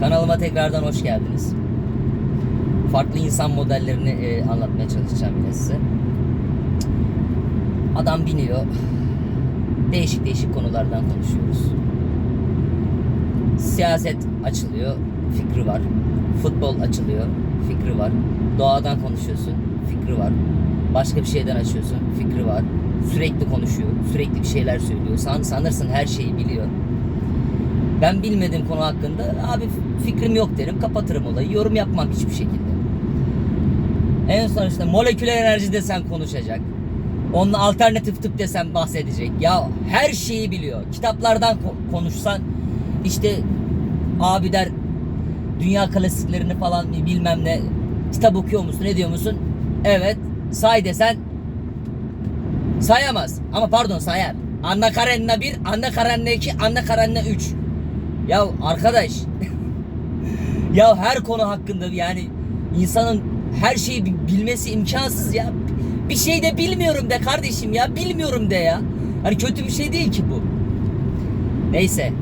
Kanalıma tekrardan hoş geldiniz. Farklı insan modellerini e, anlatmaya çalışacağım yine size. Adam biniyor. Değişik değişik konulardan konuşuyoruz. Siyaset açılıyor, fikri var. Futbol açılıyor, fikri var. Doğadan konuşuyorsun, fikri var. Başka bir şeyden açıyorsun, fikri var. Sürekli konuşuyor, sürekli bir şeyler söylüyor. San, sanırsın her şeyi biliyor. Ben bilmediğim konu hakkında abi fikrim yok derim, kapatırım olayı. Yorum yapmam hiçbir şekilde. En son işte moleküler enerji desen konuşacak. Onun alternatif tıp desen bahsedecek. Ya her şeyi biliyor. Kitaplardan ko- konuşsan işte abi der dünya klasiklerini falan bilmem ne kitap okuyor musun ne diyor musun? Evet say desen sayamaz. Ama pardon sayar. Anna Karenina 1, Anna Karenina 2, Anna Karenina 3. Ya arkadaş ya her konu hakkında yani insanın her şeyi bi- bilmesi imkansız ya. Bir şey de bilmiyorum de kardeşim ya. Bilmiyorum de ya. Hani kötü bir şey değil ki bu. Neyse